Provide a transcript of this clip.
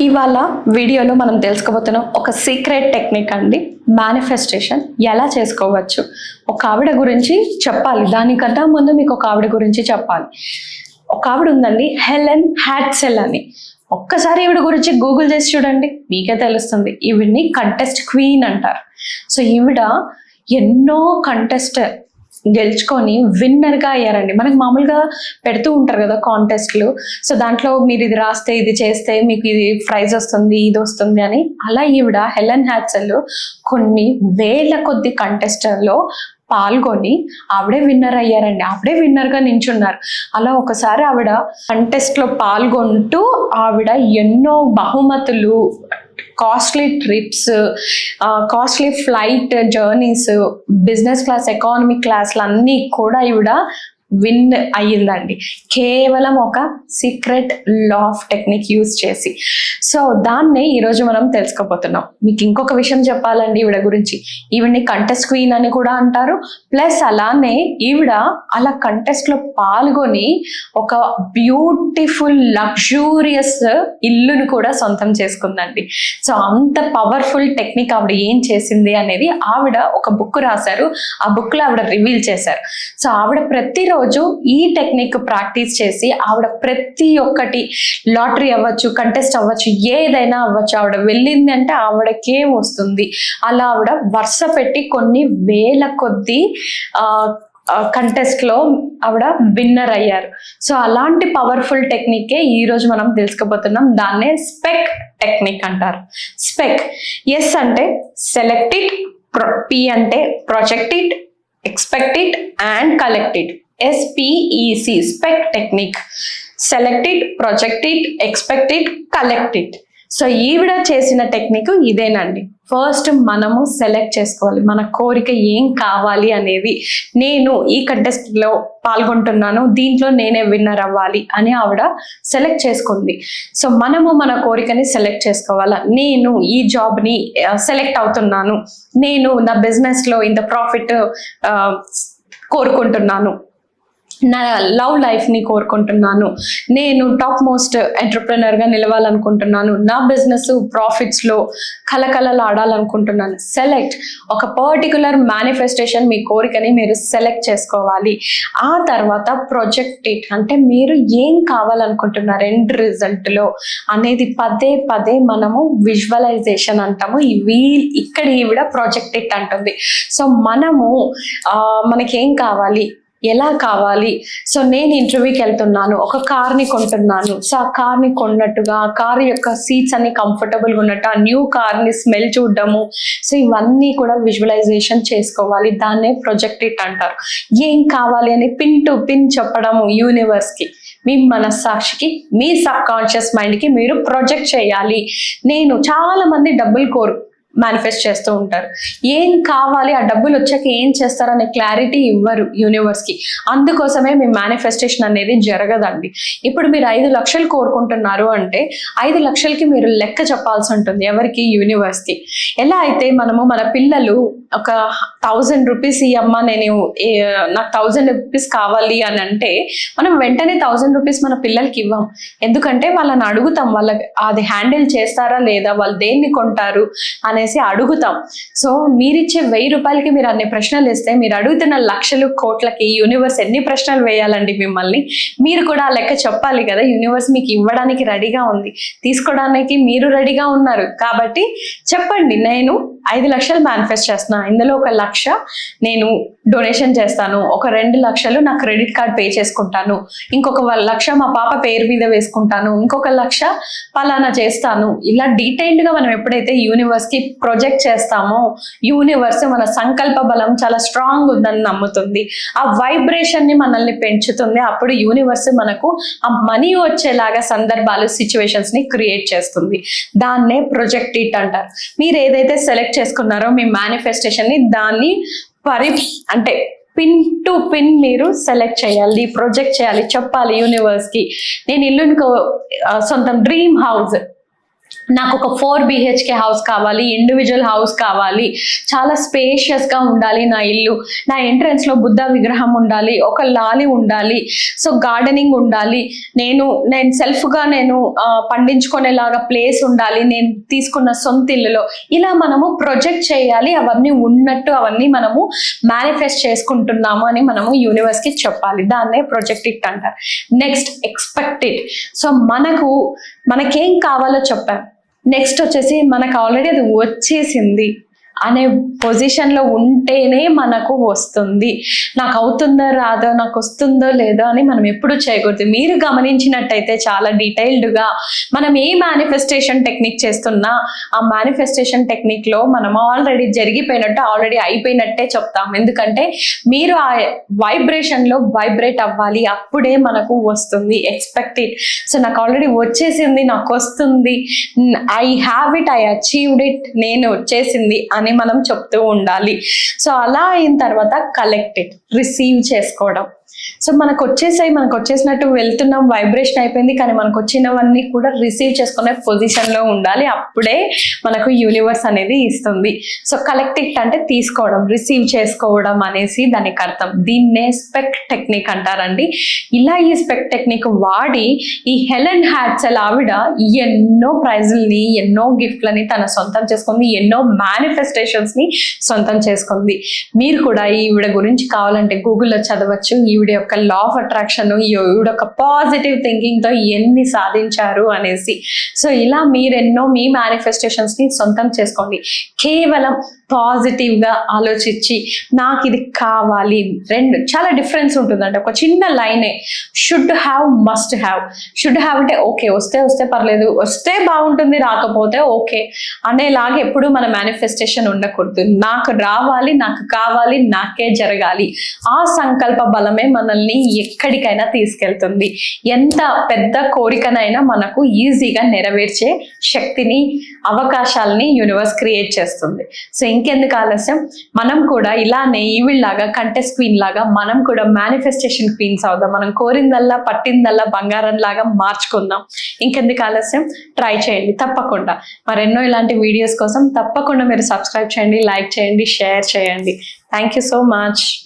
ఇవాళ వీడియోలో మనం తెలుసుకోబోతున్నాం ఒక సీక్రెట్ టెక్నిక్ అండి మేనిఫెస్టేషన్ ఎలా చేసుకోవచ్చు? ఒక ఆవిడ గురించి చెప్పాలి. దానికన్నా ముందు మీకు ఒక ఆవిడ గురించి చెప్పాలి. ఒక ఆవిడ ఉందండి హెలెన్ హ్యాట్సెల్ అని. ఒక్కసారి ఈవిడ గురించి గూగుల్ చేసి చూడండి మీకే తెలుస్తుంది. ఈవిడ్ని కంటెస్ట్ క్వీన్ అంటారు. సో ఈవిడ ఎన్నో కంటెస్ట్ గెలుచుకొని విన్నర్గా అయ్యారండి. మనకి మామూలుగా పెడుతూ ఉంటారు కదా కాంటెస్ట్లు సో దాంట్లో మీరు ఇది రాస్తే ఇది చేస్తే మీకు ఇది ప్రైజ్ వస్తుంది ఇది వస్తుంది అని అలా ఈవిడ హెలెన్ హ్యాట్సెల్ కొన్ని వేల కొద్ది కంటెస్టర్లో పాల్గొని ఆవిడే విన్నర్ అయ్యారండి. ఆవిడే విన్నర్గా నించున్నారు. అలా ఒకసారి ఆవిడ కంటెస్ట్లో పాల్గొంటూ ఆవిడ ఎన్నో బహుమతులు costly trips costly flight journeys business class economic క్లాస్లు అన్నీ కూడా ఈవిడ విన్ అయ్యిందండి. కేవలం ఒక secret law of technique use చేసి. సో దాన్నే ఈరోజు మనం తెలుసుకోబోతున్నాం. మీకు ఇంకొక విషయం చెప్పాలండి ఈవిడ గురించి. ఈవిడ్ని కంటెస్ట్ క్వీన్ అని కూడా అంటారు. ప్లస్ అలానే ఈవిడ అలా కంటెస్ట్లో లో పాల్గొని ఒక బ్యూటిఫుల్ లగ్జూరియస్ ఇల్లును కూడా సొంతం చేసుకుందండి. సో అంత పవర్ఫుల్ టెక్నిక్ ఆవిడ ఏం చేసింది అనేది ఆవిడ ఒక బుక్ రాశారు. ఆ బుక్లో ఆవిడ రివీల్ చేశారు. సో ఆవిడ ప్రతిరోజు ఈ టెక్నిక్ ప్రాక్టీస్ చేసి ఆవిడ ప్రతి ఒక్కటి లాటరీ అవ్వచ్చు కంటెస్ట్ అవ్వచ్చు ఏదైనా అవ్వచ్చు. ఆవిడ వెళ్ళింది అంటే ఆవిడకేం వస్తుంది? అలా ఆవిడ వరుస పెట్టి కొన్ని వేల కొద్ది ఆ కంటెస్ట్లో ఆవిడ విన్నర్ అయ్యారు. సో అలాంటి పవర్ఫుల్ టెక్నికే ఈ రోజు మనం తెలుసుకోబోతున్నాం. దాన్నే స్పెక్ టెక్నిక్ అంటారు. స్పెక్ ఎస్ అంటే సెలెక్ట్ ఇట్ పి అంటే project it expect it and collect it. SPEC, spec technique. Select it, project it, expect it, collect it. So ఈవిడ చేసిన టెక్నిక్ ఇదేనండి. ఫస్ట్ మనము సెలెక్ట్ చేసుకోవాలి. మన కోరిక ఏం కావాలి అనేది నేను ఈ కంటెస్ట్లో పాల్గొంటున్నాను. దీంట్లో నేనే విన్నర్ అవ్వాలి అని ఆవిడ సెలెక్ట్ చేసుకుంది. సో మనము మన కోరికని సెలెక్ట్ చేసుకోవాలా. నేను ఈ జాబ్ని సెలెక్ట్ అవుతున్నాను. నేను నా బిజినెస్లో ఇంత ప్రాఫిట్ కోరుకుంటున్నాను. నా లవ్ లైఫ్ని కోరుకుంటున్నాను. నేను టాప్ మోస్ట్ ఎంటర్ప్రినర్గా నిలవాలనుకుంటున్నాను. నా బిజినెస్ ప్రాఫిట్స్లో కలకలలాడాలనుకుంటున్నాను సెలెక్ట్ ఒక పర్టికులర్ మేనిఫెస్టేషన్ మీ కోరికని మీరు సెలెక్ట్ చేసుకోవాలి. ఆ తర్వాత ప్రొజెక్ట్ ఇట్ అంటే మీరు ఏం కావాలనుకుంటున్నారు ఎండ్ రిజల్ట్లో అనేది పదే పదే మనము విజువలైజేషన్ అంటాము. ఈ వీ ఇక్కడ ఈవిడ ప్రొజెక్ట్ ఇట్ అంటుంది. సో మనము మనకేం కావాలి? ఎలా కావాలి? సో నేను ఇంటర్వ్యూకి వెళ్తున్నాను ఒక కార్ని కొంటున్నాను. సో ఆ కార్ని కొన్నట్టుగా ఆ కార్ యొక్క సీట్స్ అన్ని కంఫర్టబుల్గా ఉన్నట్టు ఆ న్యూ కార్ని స్మెల్ చూడడము. సో ఇవన్నీ కూడా విజువలైజేషన్ చేసుకోవాలి. దాన్నే ప్రొజెక్ట్ ఇట్ అంటారు. ఏం కావాలి అని పిన్ టు పిన్ చెప్పడము యూనివర్స్కి మీ మనస్సాక్షికి మీ సబ్ కాన్షియస్ మైండ్కి మీరు ప్రొజెక్ట్ చేయాలి. నేను చాలా మంది డబ్బులు కోరు. మేనిఫెస్ట్ చేస్తూ ఉంటారు. ఏం కావాలి? ఆ డబ్బులు వచ్చాక ఏం చేస్తారనే క్లారిటీ ఇవ్వరు యూనివర్స్కి అందుకోసమే మీ మేనిఫెస్టేషన్ అనేది జరగదండి. ఇప్పుడు మీరు ఐదు లక్షలు కోరుకుంటున్నారు అంటే ఐదు లక్షలకి మీరు లెక్క చెప్పాల్సి ఉంటుంది ఎవరికి? యూనివర్స్కి ఎలా అయితే మనము మన పిల్లలు ఒక థౌజండ్ రూపీస్ ఈ అమ్మ నేను నాకు థౌజండ్ రూపీస్ కావాలి అని అంటే మనం వెంటనే థౌజండ్ రూపీస్ మన పిల్లలకి ఇవ్వం. ఎందుకంటే వాళ్ళని అడుగుతాం వాళ్ళకి అది హ్యాండిల్ చేస్తారా లేదా? వాళ్ళు దేన్ని కొంటారు? అనేసి అడుగుతాం. సో మీరిచ్చే వెయ్యి రూపాయలకి మీరు అన్ని ప్రశ్నలు ఇస్తే మీరు అడుగుతున్న లక్షలు కోట్లకి యూనివర్స్ ఎన్ని ప్రశ్నలు వేయాలండి మిమ్మల్ని? మీరు కూడా ఆ లెక్క చెప్పాలి కదా యూనివర్స్ మీకు ఇవ్వడానికి రెడీగా ఉంది. తీసుకోవడానికి మీరు రెడీగా ఉన్నారు. కాబట్టి చెప్పండి నేను ఐదు లక్షలు మేనిఫెస్ట్ చేస్తున్నా. ఇందులో ఒక లక్ష నేను డొనేషన్ చేస్తాను. ఒక రెండు లక్షలు నా క్రెడిట్ కార్డ్ పే చేసుకుంటాను. ఇంకొక వ- లక్ష మా పాప పేరు మీద వేసుకుంటాను. ఇంకొక లక్ష పలానా చేస్తాను. ఇలా డీటెయిల్డ్గా మనం ఎప్పుడైతే యూనివర్స్కి ప్రొజెక్ట్ చేస్తామో యూనివర్స్ మన సంకల్ప బలం చాలా స్ట్రాంగ్ ఉందని నమ్ముతుంది. ఆ వైబ్రేషన్ని మనల్ని పెంచుతుంది. అప్పుడు యూనివర్స్ మనకు ఆ మనీ వచ్చేలాగా సందర్భాలు సిచ్యువేషన్స్ని క్రియేట్ చేస్తుంది. దాన్నే ప్రొజెక్ట్ ఇట్ అంటారు. మీరు ఏదైతే సెలెక్ట్ చేసుకున్నారో మీ మేనిఫెస్టేషన్ని దాన్ని పరి అంటే పిన్ టు పిన్ మీరు సెలెక్ట్ చేయాలి ప్రొజెక్ట్ చేయాలి చెప్పాలి యూనివర్స్కి. నేను ఇల్లునికో సొంతం డ్రీమ్ హౌస్ నాకు ఒక ఫోర్ బిహెచ్కే హౌస్ కావాలి ఇండివిజువల్ హౌస్ కావాలి. చాలా స్పేషియస్గా ఉండాలి నా ఇల్లు. నా entrance లో బుద్ధ విగ్రహం ఉండాలి ఒక లాలి ఉండాలి సో గార్డెనింగ్ ఉండాలి. నేను నేను సెల్ఫ్గా నేను పండించుకునేలాగా ప్లేస్ ఉండాలి నేను తీసుకున్న సొంత ఇల్లులో. ఇలా మనము ప్రొజెక్ట్ చేయాలి అవన్నీ ఉన్నట్టు అవన్నీ మనము మేనిఫెస్ట్ చేసుకుంటున్నాము అని మనము యూనివర్స్కి చెప్పాలి. దాన్నే ప్రొజెక్ట్ ఇట్ అంటారు. నెక్స్ట్ ఎక్స్పెక్టెడ్ సో మనకు మనకేం కావాలో చెప్పాం నెక్స్ట్ వచ్చేసి మనకు ఆల్రెడీ అది వచ్చేసింది. అనే పొజిషన్లో ఉంటేనే మనకు వస్తుంది. నాకు అవుతుందో రాదో నాకు వస్తుందో లేదో అని మనం ఎప్పుడు చేయకూడదు. మీరు గమనించినట్టయితే చాలా డీటెయిల్డ్గా మనం ఏ మేనిఫెస్టేషన్ టెక్నిక్ చేస్తున్నా ఆ మేనిఫెస్టేషన్ టెక్నిక్లో మనం ఆల్రెడీ జరిగిపోయినట్టు ఆల్రెడీ అయిపోయినట్టే చెప్తాం. ఎందుకంటే మీరు ఆ వైబ్రేషన్లో వైబ్రేట్ అవ్వాలి అప్పుడే మనకు వస్తుంది ఎక్స్పెక్టెడ్ సో నాకు ఆల్రెడీ వచ్చేసింది నాకు వస్తుంది I have it I achieved it నేను వచ్చేసింది అని మనం చెప్తూ ఉండాలి. సో అలా అయిన తర్వాత కలెక్టెడ్ రిసీవ్ చేసుకోవడం. సో మనకు వచ్చేసాయి మనకు వచ్చేసినట్టు వెళ్తున్నాం వైబ్రేషన్ అయిపోయింది కానీ మనకు వచ్చినవన్నీ కూడా రిసీవ్ చేసుకునే పొజిషన్లో ఉండాలి. అప్పుడే మనకు యూనివర్స్ అనేది ఇస్తుంది. సో కలెక్టివ్ అంటే తీసుకోవడం రిసీవ్ చేసుకోవడం అనేసి దానికి అర్థం. దీన్నే స్పెక్ టెక్నిక్ అంటారండి. ఇలా ఈ స్పెక్ టెక్నిక్ వాడి ఈ హెలెన్ హ్యాట్సెల్ ఆవిడ ఎన్నో ప్రైజుల్ని ఎన్నో గిఫ్ట్లని తన సొంతం చేసుకుంది ఎన్నో మేనిఫెస్టేషన్స్ని సొంతం చేసుకుంది. మీరు కూడా ఈవిడ గురించి కావాలంటే గూగుల్లో చదవచ్చు ఈవిడ యొక్క లా ఆఫ్ అట్రాక్షన్ ఈవిడ యొక్క పాజిటివ్ థింకింగ్తో ఎన్ని సాధించారు అనేసి. సో ఇలా మీరెన్నో మీ మేనిఫెస్టేషన్స్ని సొంతం చేసుకోండి. కేవలం పాజిటివ్గా ఆలోచించి నాకు ఇది కావాలి. రెండు చాలా డిఫరెన్స్ ఉంటుందంటే ఒక చిన్న లైనే should have must have should have అంటే ఓకే వస్తే వస్తే పర్లేదు. వస్తే బాగుంటుంది రాకపోతే ఓకే అనేలాగా ఎప్పుడు మన మేనిఫెస్టేషన్ ఉండకూడదు. నాకు రావాలి నాకు కావాలి నాకే జరగాలి. ఆ సంకల్ప బలమే మనల్ని ఎక్కడికైనా తీసుకెళ్తుంది. ఎంత పెద్ద కోరికనైనా మనకు ఈజీగా నెరవేర్చే శక్తిని అవకాశాలని యూనివర్స్ క్రియేట్ చేస్తుంది. సో ఇంకెందుకు ఆలస్యం? మనం కూడా ఇలానే ఈవిళ్ళలాగా కంటెస్ట్ క్వీన్ లాగా మనం కూడా మేనిఫెస్టేషన్ క్వీన్స్ అవుదాం. మనం కోరిందల్లా పట్టిందల్లా బంగారం లాగా మార్చుకుందాం. ఇంకెందుకు ఆలస్యం? ట్రై చేయండి. తప్పకుండా. మరెన్నో ఇలాంటి వీడియోస్ కోసం తప్పకుండా మీరు సబ్స్క్రైబ్ చేయండి లైక్ చేయండి షేర్ చేయండి. Thank you so much